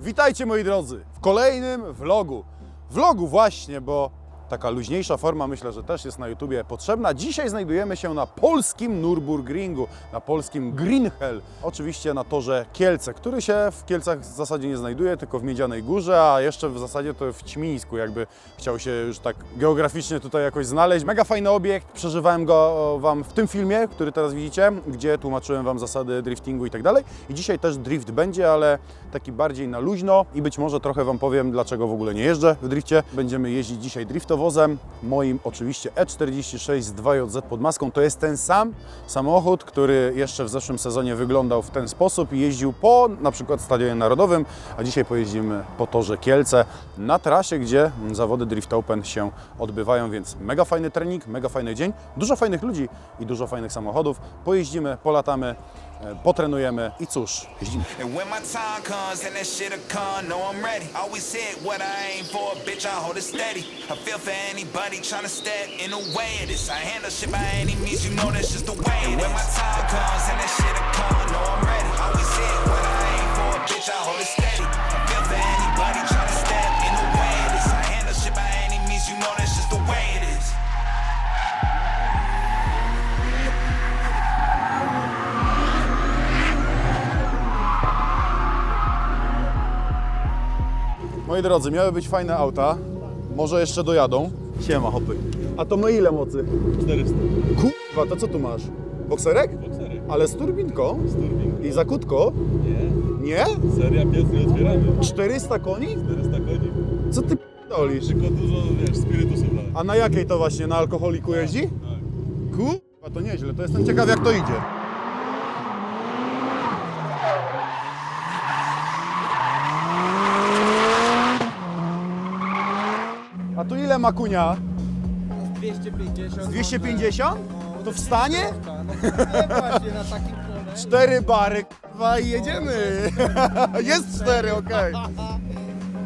Witajcie moi drodzy w kolejnym vlogu. Vlogu właśnie, bo taka luźniejsza forma myślę, że też jest na YouTubie potrzebna. Dzisiaj znajdujemy się na polskim Nürburgringu, na polskim Greenhell. Oczywiście na torze Kielce, który się w Kielcach w zasadzie nie znajduje, tylko w Miedzianej Górze, a jeszcze w zasadzie to w Ćmińsku, jakby chciał się już tak geograficznie tutaj jakoś znaleźć. Mega fajny obiekt, przeżywałem go Wam w tym filmie, który teraz widzicie, gdzie tłumaczyłem Wam zasady driftingu i tak dalej. I dzisiaj też drift będzie, ale taki bardziej na luźno i być może trochę Wam powiem, dlaczego w ogóle nie jeżdżę w drifcie. Będziemy jeździć dzisiaj driftowozem, moim oczywiście E46 z 2JZ pod maską. To jest ten sam samochód, który jeszcze w zeszłym sezonie wyglądał w ten sposób i jeździł po na przykład Stadionie Narodowym, a dzisiaj pojeździmy po torze Kielce na trasie, gdzie zawody Drift Open się odbywają, więc mega fajny trening, mega fajny dzień, dużo fajnych ludzi i dużo fajnych samochodów. Pojeździmy, polatamy, potrenujemy i cóż, jeździmy. Moi drodzy, miały być fajne auta, może jeszcze dojadą. Siema, hopy. A to my ile mocy? 400 Kurwa, to co tu masz? Bokserek? boksery. Ale z turbinką? Z turbin. I za krótko? Nie. Nie? Seria piec nie otwieramy. 400 koni? 400 koni. Co ty dolisz? Tylko dużo, wiesz, spirytusu. A na jakiej to właśnie, na alkoholiku jeździ? Tak. Kurwa, to nieźle, to jestem ciekaw jak to idzie. A tu ile ma kunia? 250. 250? To wstanie? No nie właśnie na takim kole. Cztery bary, kurwa i jedziemy. Jest cztery, okej.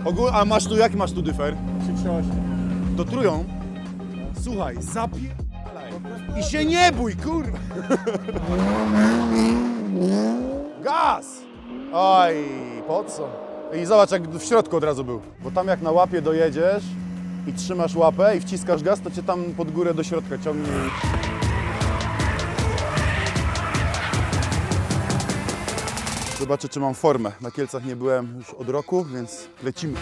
Ogól, a masz tu, jaki masz tu dyfer? 338. To trują? Słuchaj, zapierdalaj. I się nie bój, kurwa. Gaz! Oj, po co? I zobacz, jak w środku od razu był. Bo tam jak na łapie dojedziesz i trzymasz łapę i wciskasz gaz, to cię tam pod górę do środka ciągnie. Zobaczę, czy mam formę. Na Kielcach nie byłem już od roku, więc lecimy.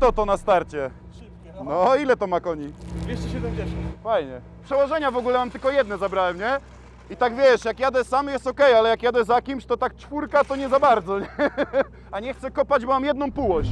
To to na starcie. No, ile to ma koni? 270. Fajnie. Przełożenia w ogóle mam tylko jedne zabrałem, nie? I tak wiesz, jak jadę sam jest ok, ale jak jadę za kimś, to tak czwórka to nie za bardzo, nie? A nie chcę kopać, bo mam jedną półoś.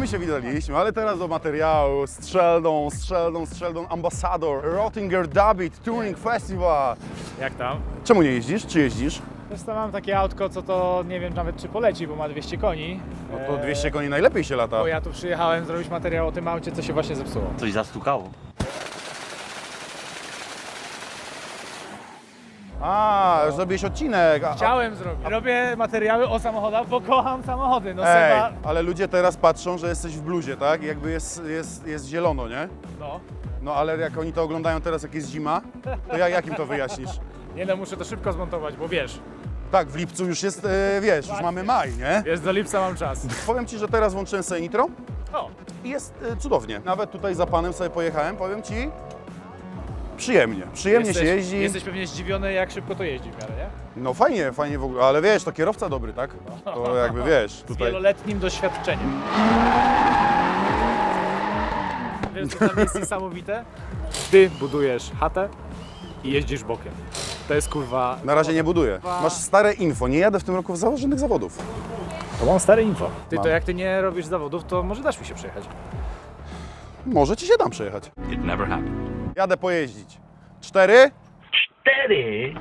My się widaliśmy, ale teraz do materiału. Strzeldą, strzeldą, strzeldą. Ambassador, Rottinger David Touring Festival. Jak tam? Czemu nie jeździsz? Czy jeździsz? Wiesz co, mam takie autko, co to nie wiem nawet czy poleci, bo ma 200 koni. No to Eee, 200 koni najlepiej się lata. Bo ja tu przyjechałem zrobić materiał o tym aucie, co się właśnie zepsuło. Coś zastukało. A, zrobiłeś odcinek. A, Chciałem zrobić. Robię materiały o samochodach, bo kocham samochody. No Ej, Seba... ale ludzie teraz patrzą, że jesteś w bluzie, tak? Jakby jest, jest, jest zielono, nie? No. No ale jak oni to oglądają teraz, jak jest zima, to jak, jak im to wyjaśnisz? Nie no, muszę to szybko zmontować, bo wiesz, Tak, w lipcu już jest, e, wiesz, już mamy maj, nie? wiesz, do lipca mam czas. Powiem Ci, że teraz włączyłem sobie nitro O, i jest e, cudownie. Nawet tutaj za panem sobie pojechałem, powiem Ci, przyjemnie. Przyjemnie jesteś, się jeździ. Jesteś pewnie zdziwiony, jak szybko to jeździ w miarę, nie? No fajnie, fajnie w ogóle, ale wiesz, to kierowca dobry, tak? To jakby wiesz, Z tutaj... wieloletnim doświadczeniem. Wiesz, co tam jest niesamowite? Ty budujesz chatę i jeździsz bokiem. To jest kurwa... Na razie nie buduję. Masz stare info, nie jadę w tym roku w założonych zawodów. To mam stare info. Ty Mam. to jak ty nie robisz zawodów, to może dasz mi się przejechać. Może ci się tam przejechać. It never happened. Jadę pojeździć. Cztery? Steady.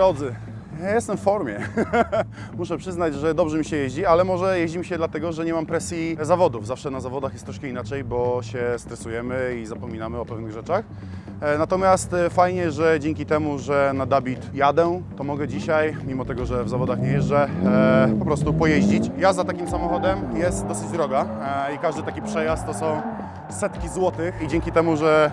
Drodzy, ja jestem w formie. Muszę przyznać, że dobrze mi się jeździ, ale może jeździ mi się dlatego, że nie mam presji zawodów. Zawsze na zawodach jest troszkę inaczej, bo się stresujemy i zapominamy o pewnych rzeczach. E, Natomiast e, fajnie, że dzięki temu, że na Dabit jadę, to mogę dzisiaj, mimo tego, że w zawodach nie jeżdżę, e, po prostu pojeździć. Jazda takim samochodem jest dosyć droga i każdy taki przejazd to są setki złotych i dzięki temu, że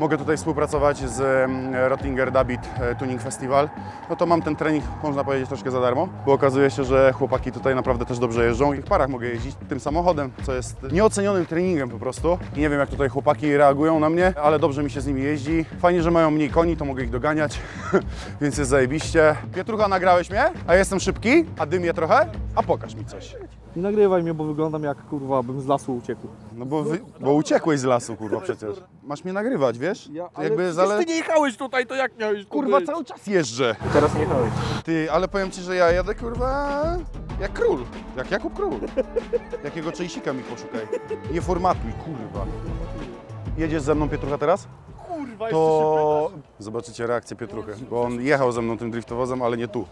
mogę tutaj współpracować z Rottinger Dabit e, Tuning Festival, no to mam ten trening, można powiedzieć, troszkę za darmo, bo okazuje się, że chłopaki tutaj naprawdę też dobrze jeżdżą i w parach mogę jeździć tym samochodem, co jest nieocenionym treningiem po prostu. I nie wiem, jak tutaj chłopaki reagują na mnie, ale dobrze mi się z nimi jeździ. Fajnie, że mają mniej koni, to mogę ich doganiać, więc jest zajebiście. Pietrucha, nagrałeś mnie? A jestem szybki? A dymie trochę? A pokaż mi coś. Nie nagrywaj mnie, bo wyglądam jak kurwa bym z lasu uciekł. No bo, wy, bo uciekłeś z lasu, kurwa, przecież. Masz mnie nagrywać, wiesz? To jakby zale... ty nie jechałeś tutaj, to jak miałeś tu Kurwa, być? cały czas jeżdżę. Teraz nie jechałeś. Ty, ale powiem Ci, że ja jadę, kurwa, jak król. Jak Jakub Król. Jakiego czejsika mi poszukaj. Nie formatuj, kurwa. Jedziesz ze mną, Pietrucha, teraz? Kurwa, To zobaczycie reakcję Pietruchy, bo on jechał ze mną tym driftowozem, ale nie tu.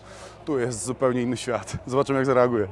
Tu jest zupełnie inny świat. Zobaczymy, jak zareaguje.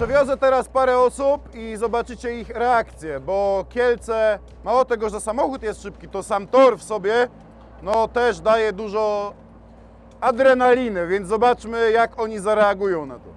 Przewiozę teraz parę osób i zobaczycie ich reakcję, bo Kielce, mało tego, że samochód jest szybki, to sam tor w sobie, no też daje dużo adrenaliny, więc zobaczmy, jak oni zareagują na to.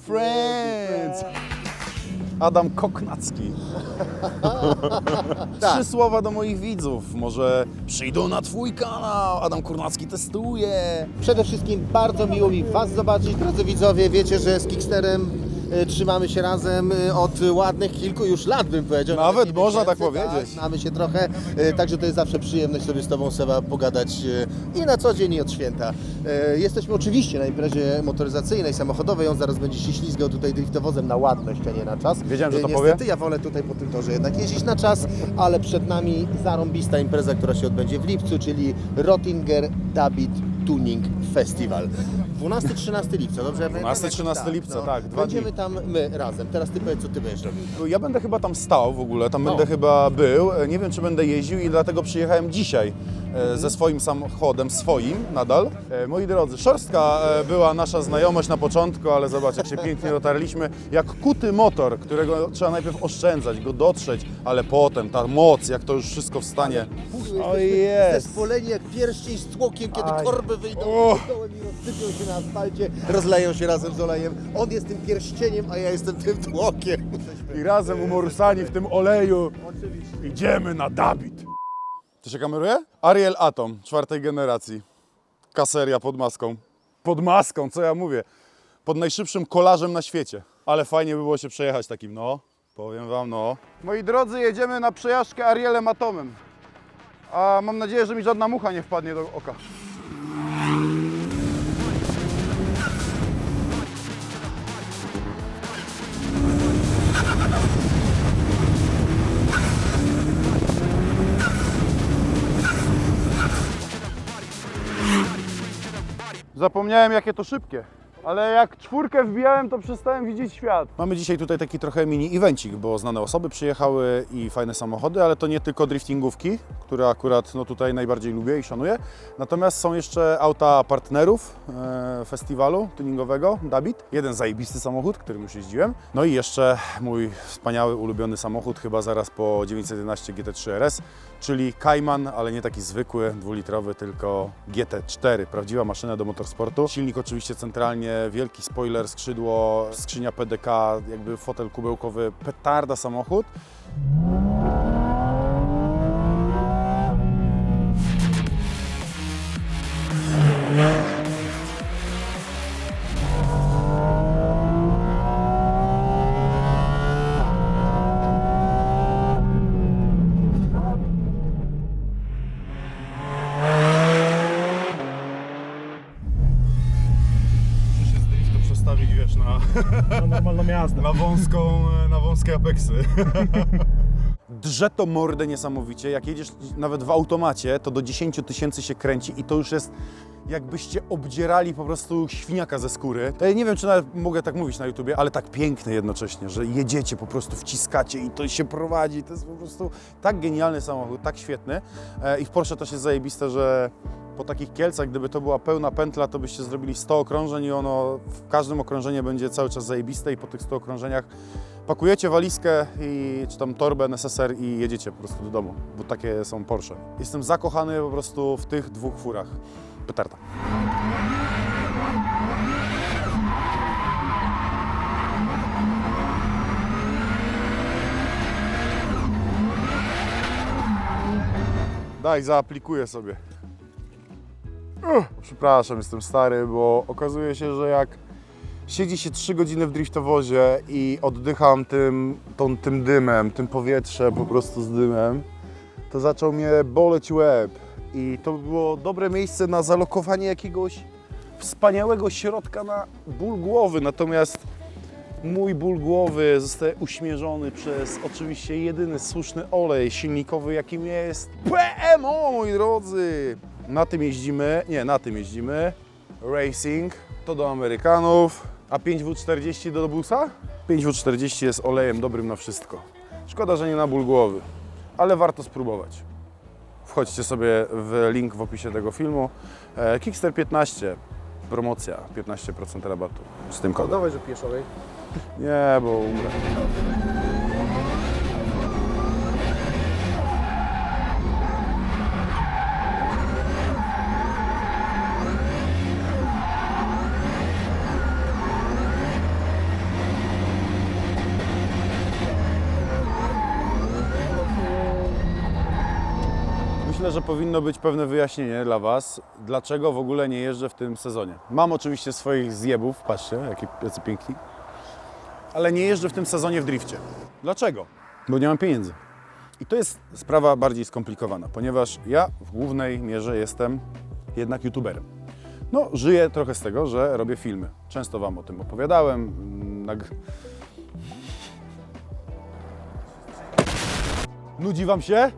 Friends! Adam Koknacki. Trzy słowa do moich widzów. Może przyjdą na Twój kanał. Adam Kurnacki testuje. Przede wszystkim bardzo miło mi Was zobaczyć, drodzy widzowie. Wiecie, że z Kicksterem trzymamy się razem y, od ładnych kilku już lat, bym powiedział. Nawet nie można tak miesięcy, powiedzieć. Znamy się trochę, y, także to jest zawsze przyjemność sobie z Tobą, Seba, pogadać i na co dzień, i od święta. Jesteśmy oczywiście na imprezie motoryzacyjnej, samochodowej. On zaraz będzie się ślizgał tutaj driftowozem na ładność, a nie na czas. Wiedziałem, że to Niestety, powie. ja wolę tutaj po tym torze jednak jeździć na czas, ale przed nami zarąbista impreza, która się odbędzie w lipcu, czyli Rottinger Dabit Tuning Festival. 12-13 lipca, dobrze? ja pamiętam? 12-13 lipca, tak, dwa Będziemy dni. tam my razem. Teraz Ty powiedz, co Ty będziesz robił. Ja będę chyba tam stał w ogóle, tam No. będę chyba był. Nie wiem, czy będę jeździł i dlatego przyjechałem dzisiaj e, ze swoim samochodem, swoim nadal. E, Moi drodzy, szorstka e, była nasza znajomość na początku, ale zobacz, jak się pięknie dotarliśmy. Jak kuty motor, którego trzeba najpierw oszczędzać, go dotrzeć, ale potem ta moc, jak to już wszystko wstanie. O jest! Zespoleni jak pierścień z tłokiem, kiedy Aj. korby wyjdą. O, dołem i rozsypią się na asfalcie, rozleją się razem z olejem. On jest tym pierścieniem, a ja jestem tym tłokiem. I razem umorsani w tym oleju idziemy na Dabit. To się kameruje? Ariel Atom, czwartej generacji. Kaseria pod maską. Pod maską, co ja mówię? Pod najszybszym kolarzem na świecie. Ale fajnie by było się przejechać takim, no. Powiem wam, no. Moi drodzy, jedziemy na przejażdżkę Arielem Atomem. A mam nadzieję, że mi żadna mucha nie wpadnie do oka. Zapomniałem jakie to szybkie. Ale jak czwórkę wbijałem, to przestałem widzieć świat. Mamy dzisiaj tutaj taki trochę mini evencik, bo znane osoby przyjechały i fajne samochody, ale to nie tylko driftingówki, które akurat no, tutaj najbardziej lubię i szanuję. Natomiast są jeszcze auta partnerów e, festiwalu tuningowego Dabit. Jeden zajebisty samochód, którym już jeździłem. No i jeszcze mój wspaniały, ulubiony samochód, chyba zaraz po 911 GT3 RS, czyli Cayman, ale nie taki zwykły, dwulitrowy, tylko GT4, prawdziwa maszyna do motorsportu. Silnik oczywiście centralnie, wielki spoiler, skrzydło, skrzynia PDK, jakby fotel kubełkowy, petarda samochód. Jazdę. na wąską, na wąskie apeksy. Drze to mordę niesamowicie. Jak jedziesz nawet w automacie, to do 10 tysięcy się kręci i to już jest jakbyście obdzierali po prostu świniaka ze skóry. To ja nie wiem, czy nawet mogę tak mówić na YouTubie, ale tak piękne jednocześnie, że jedziecie, po prostu wciskacie i to się prowadzi. To jest po prostu tak genialny samochód, tak świetny. E, I w Porsche też jest zajebiste, że po takich Kielcach, gdyby to była pełna pętla, to byście zrobili 100 okrążeń i ono w każdym okrążeniu będzie cały czas zajebiste i po tych 100 okrążeniach pakujecie walizkę i, czy tam torbę, necessar i jedziecie po prostu do domu, bo takie są Porsche. Jestem zakochany po prostu w tych dwóch furach. Petarda. Daj, zaaplikuję sobie. Przepraszam, jestem stary, bo okazuje się, że jak siedzi się 3 godziny w driftowozie i oddycham tym, tą, tym dymem, tym powietrzem po prostu z dymem, to zaczął mnie boleć łeb. I to było dobre miejsce na zalokowanie jakiegoś wspaniałego środka na ból głowy. Natomiast mój ból głowy zostaje uśmierzony przez oczywiście jedyny słuszny olej silnikowy, jakim jest PMO, moi drodzy. Na tym jeździmy, nie, na tym jeździmy. Racing, to do Amerykanów. A 5W40 do busa? 5W40 jest olejem dobrym na wszystko. Szkoda, że nie na ból głowy, ale warto spróbować. Wchodźcie sobie w link w opisie tego filmu. E, Kickster 15, promocja, 15% rabatu z tym kodem. Dawaj, że pijesz olej. Nie, bo umrę. Myślę, że powinno być pewne wyjaśnienie dla Was, dlaczego w ogóle nie jeżdżę w tym sezonie. Mam oczywiście swoich zjebów, patrzcie, jakie, jacy piękni, ale nie jeżdżę w tym sezonie w drifcie. Dlaczego? Bo nie mam pieniędzy. I to jest sprawa bardziej skomplikowana, ponieważ ja w głównej mierze jestem jednak youtuberem. No, żyję trochę z tego, że robię filmy. Często Wam o tym opowiadałem. mm, Nag... Nudzi Wam się?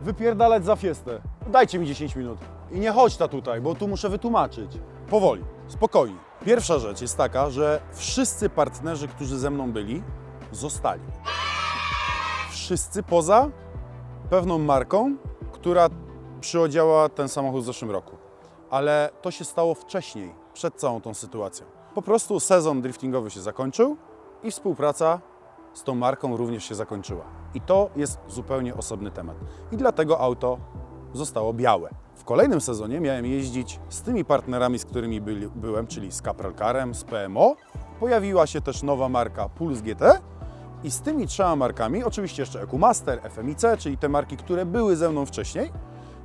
Wypierdalać za fiestę. Dajcie mi 10 minut. I nie chodź ta tutaj, bo tu muszę wytłumaczyć. Powoli, spokojnie. Pierwsza rzecz jest taka, że wszyscy partnerzy, którzy ze mną byli, zostali. Wszyscy poza pewną marką, która przyodziała ten samochód w zeszłym roku. Ale to się stało wcześniej, przed całą tą sytuacją. Po prostu sezon driftingowy się zakończył i współpraca z tą marką również się zakończyła. I to jest zupełnie osobny temat. I dlatego auto zostało białe. W kolejnym sezonie miałem jeździć z tymi partnerami, z którymi byli, byłem, czyli z Capralcarem, z PMO. Pojawiła się też nowa marka Pulse GT i z tymi trzema markami, oczywiście jeszcze EcoMaster, FMIC, czyli te marki, które były ze mną wcześniej.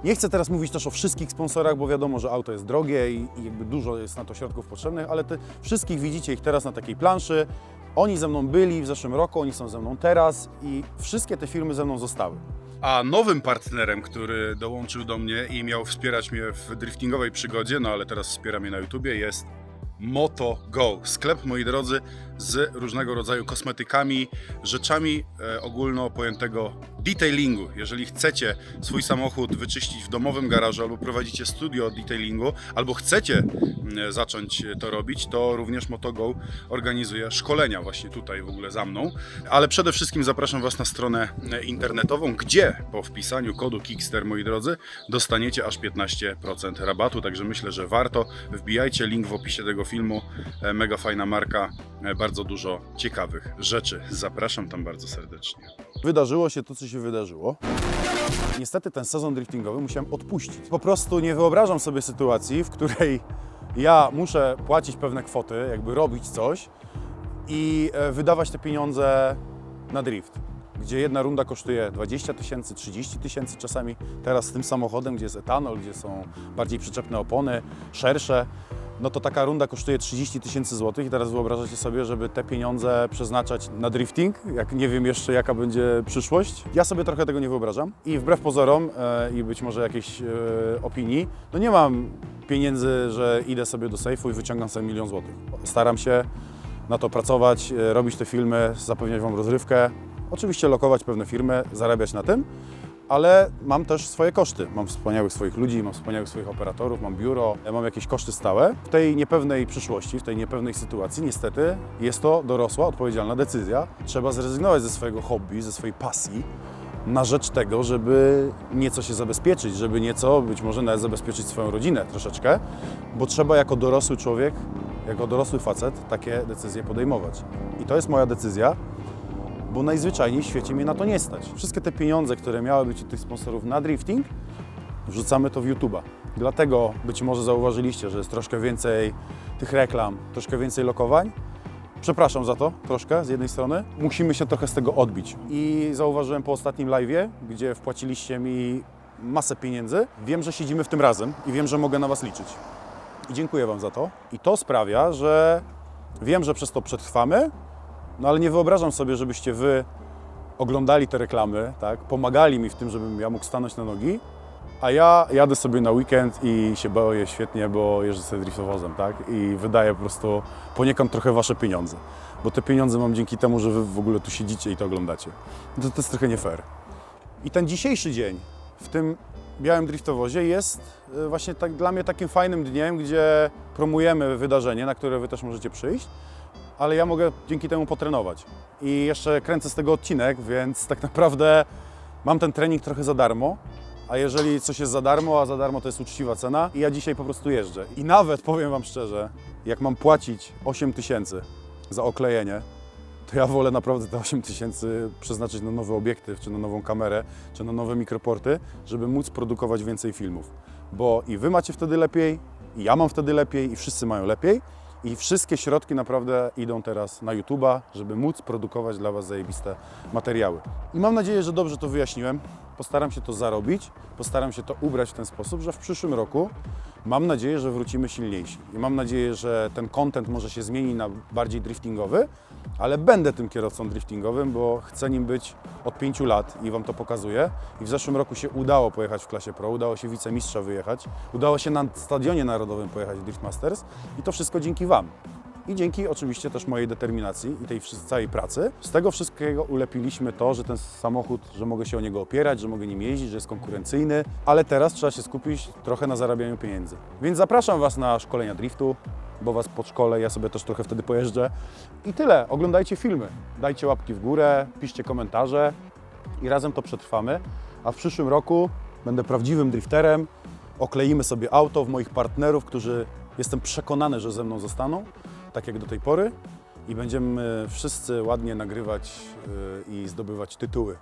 Nie chcę teraz mówić też o wszystkich sponsorach, bo wiadomo, że auto jest drogie i, i jakby dużo jest na to środków potrzebnych, ale wszystkich widzicie ich teraz na takiej planszy. Oni ze mną byli w zeszłym roku, oni są ze mną teraz i wszystkie te firmy ze mną zostały. A nowym partnerem, który dołączył do mnie i miał wspierać mnie w driftingowej przygodzie, no ale teraz wspiera mnie na YouTubie, jest Moto Go. Sklep, moi drodzy, z różnego rodzaju kosmetykami, rzeczami e, ogólno pojętego detailingu. Jeżeli chcecie swój samochód wyczyścić w domowym garażu albo prowadzicie studio detailingu, albo chcecie mm, zacząć to robić, to również Moto Go organizuje szkolenia właśnie tutaj w ogóle za mną. Ale przede wszystkim zapraszam Was na stronę e, internetową, gdzie po wpisaniu kodu Kickster, moi drodzy, dostaniecie aż 15% rabatu, także myślę, że warto. Wbijajcie link w opisie tego filmu. E, Mega fajna marka, e, bardzo dużo ciekawych rzeczy. Zapraszam tam bardzo serdecznie. Wydarzyło się to, co się wydarzyło. Niestety ten sezon driftingowy musiałem odpuścić. Po prostu nie wyobrażam sobie sytuacji, w której ja muszę płacić pewne kwoty, jakby robić coś i e, wydawać te pieniądze na drift. Gdzie jedna runda kosztuje 20 tysięcy, 30 tysięcy czasami. Teraz z tym samochodem, gdzie jest etanol, gdzie są bardziej przyczepne opony, szersze, no to taka runda kosztuje 30 tysięcy złotych i teraz wyobrażacie sobie, żeby te pieniądze przeznaczać na drifting, jak nie wiem jeszcze jaka będzie przyszłość. Ja sobie trochę tego nie wyobrażam i wbrew pozorom e, i być może jakiejś e, opinii, no nie mam pieniędzy, że idę sobie do sejfu i wyciągam sobie milion złotych. Staram się na to pracować, e, robić te filmy, zapewniać Wam rozrywkę, oczywiście lokować pewne firmy, zarabiać na tym, ale mam też swoje koszty. Mam wspaniałych swoich ludzi, mam wspaniałych swoich operatorów, mam biuro, mam jakieś koszty stałe. W tej niepewnej przyszłości, w tej niepewnej sytuacji, niestety jest to dorosła, odpowiedzialna decyzja. Trzeba zrezygnować ze swojego hobby, ze swojej pasji na rzecz tego, żeby nieco się zabezpieczyć, żeby nieco, być może nawet zabezpieczyć swoją rodzinę troszeczkę, bo trzeba jako dorosły człowiek, jako dorosły facet takie decyzje podejmować. I to jest moja decyzja, bo najzwyczajniej w świecie mnie na to nie stać. Wszystkie te pieniądze, które miały być od tych sponsorów na drifting, wrzucamy to w YouTube'a. Dlatego być może zauważyliście, że jest troszkę więcej tych reklam, troszkę więcej lokowań. Przepraszam za to troszkę z jednej strony. Musimy się trochę z tego odbić. I zauważyłem po ostatnim live'ie, gdzie wpłaciliście mi masę pieniędzy. Wiem, że siedzimy w tym razem i wiem, że mogę na Was liczyć. I dziękuję Wam za to. I to sprawia, że wiem, że przez to przetrwamy, no ale nie wyobrażam sobie, żebyście Wy oglądali te reklamy, tak, pomagali mi w tym, żebym ja mógł stanąć na nogi, a ja jadę sobie na weekend i się bawię świetnie, bo jeżdżę sobie driftowozem, tak? I wydaję po prostu poniekąd trochę wasze pieniądze. Bo te pieniądze mam dzięki temu, że wy w ogóle tu siedzicie i to oglądacie. To, to jest trochę nie fair. I ten dzisiejszy dzień w tym białym driftowozie jest y, właśnie tak, dla mnie takim fajnym dniem, gdzie promujemy wydarzenie, na które wy też możecie przyjść, ale ja mogę dzięki temu potrenować. I jeszcze kręcę z tego odcinek, więc tak naprawdę mam ten trening trochę za darmo. A jeżeli coś jest za darmo, a za darmo to jest uczciwa cena, i ja dzisiaj po prostu jeżdżę. I nawet powiem Wam szczerze, jak mam płacić 8 tysięcy za oklejenie, to ja wolę naprawdę te 8 tysięcy przeznaczyć na nowy obiektyw, czy na nową kamerę, czy na nowe mikroporty, żeby móc produkować więcej filmów. Bo i Wy macie wtedy lepiej, i ja mam wtedy lepiej, i wszyscy mają lepiej. I wszystkie środki naprawdę idą teraz na YouTube'a, żeby móc produkować dla Was zajebiste materiały. I mam nadzieję, że dobrze to wyjaśniłem. Postaram się to zarobić, postaram się to ubrać w ten sposób, że w przyszłym roku mam nadzieję, że wrócimy silniejsi. I mam nadzieję, że ten content może się zmieni na bardziej driftingowy, ale będę tym kierowcą driftingowym, bo chcę nim być od pięciu lat i Wam to pokazuję. I w zeszłym roku się udało pojechać w klasie Pro, udało się wicemistrza wyjechać, udało się na Stadionie Narodowym pojechać w Drift Masters i to wszystko dzięki Wam. I dzięki oczywiście też mojej determinacji i tej całej pracy. Z tego wszystkiego ulepiliśmy to, że ten samochód, że mogę się o niego opierać, że mogę nim jeździć, że jest konkurencyjny, ale teraz trzeba się skupić trochę na zarabianiu pieniędzy. Więc zapraszam Was na szkolenia driftu, bo Was podszkolę, ja sobie też trochę wtedy pojeżdżę. I tyle, oglądajcie filmy, dajcie łapki w górę, piszcie komentarze i razem to przetrwamy. A w przyszłym roku będę prawdziwym drifterem, okleimy sobie auto w moich partnerów, którzy jestem przekonany, że ze mną zostaną, tak jak do tej pory i będziemy wszyscy ładnie nagrywać yy, i zdobywać tytuły.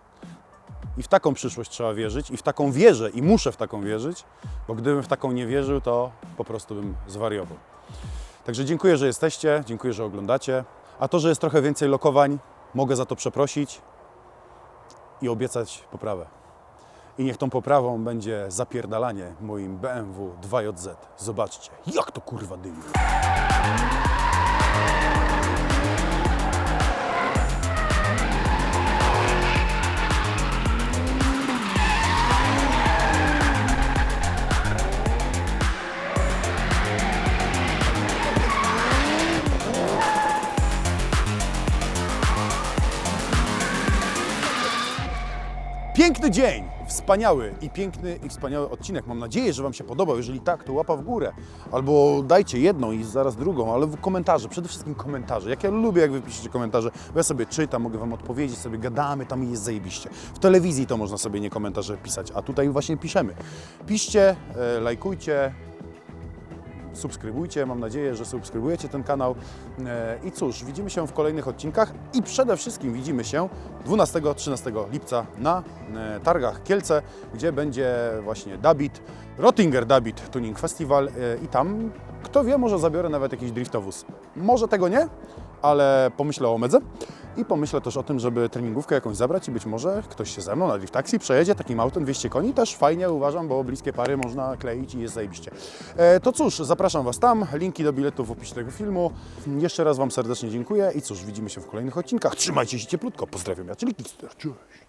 I w taką przyszłość trzeba wierzyć, i w taką wierzę, i muszę w taką wierzyć, bo gdybym w taką nie wierzył, to po prostu bym zwariował. Także dziękuję, że jesteście, dziękuję, że oglądacie. A to, że jest trochę więcej lokowań, mogę za to przeprosić i obiecać poprawę. I niech tą poprawą będzie zapierdalanie moim BMW 2JZ. Zobaczcie, jak to kurwa dymi. Piękny dzień, wspaniały i piękny i wspaniały odcinek. Mam nadzieję, że Wam się podobał. Jeżeli tak, to łapa w górę. Albo dajcie jedną i zaraz drugą, ale w komentarze, przede wszystkim komentarze. Jak ja lubię, jak Wy piszecie komentarze, bo ja sobie czytam, mogę Wam odpowiedzieć, sobie gadamy, tam jest zajebiście. W telewizji to można sobie nie komentarze pisać, a tutaj właśnie piszemy. Piszcie, e, lajkujcie, subskrybujcie. Mam nadzieję, że subskrybujecie ten kanał. E, I cóż, widzimy się w kolejnych odcinkach i przede wszystkim widzimy się 12-13 lipca na e, targach Kielce, gdzie będzie właśnie Dabit, Rottinger Dabit Tuning Festival e, i tam, kto wie, może zabiorę nawet jakiś driftowóz. Może tego nie, ale pomyślę o Omedze i pomyślę też o tym, żeby treningówkę jakąś zabrać i być może ktoś się ze mną na drift taxi przejedzie takim autem 200 koni. Też fajnie uważam, bo bliskie pary można kleić i jest zajebiście. E, to cóż, zapraszam Was tam. Linki do biletów w opisie tego filmu. Jeszcze raz Wam serdecznie dziękuję i cóż, widzimy się w kolejnych odcinkach. Trzymajcie się cieplutko. Pozdrawiam ja, czyli. Cześć.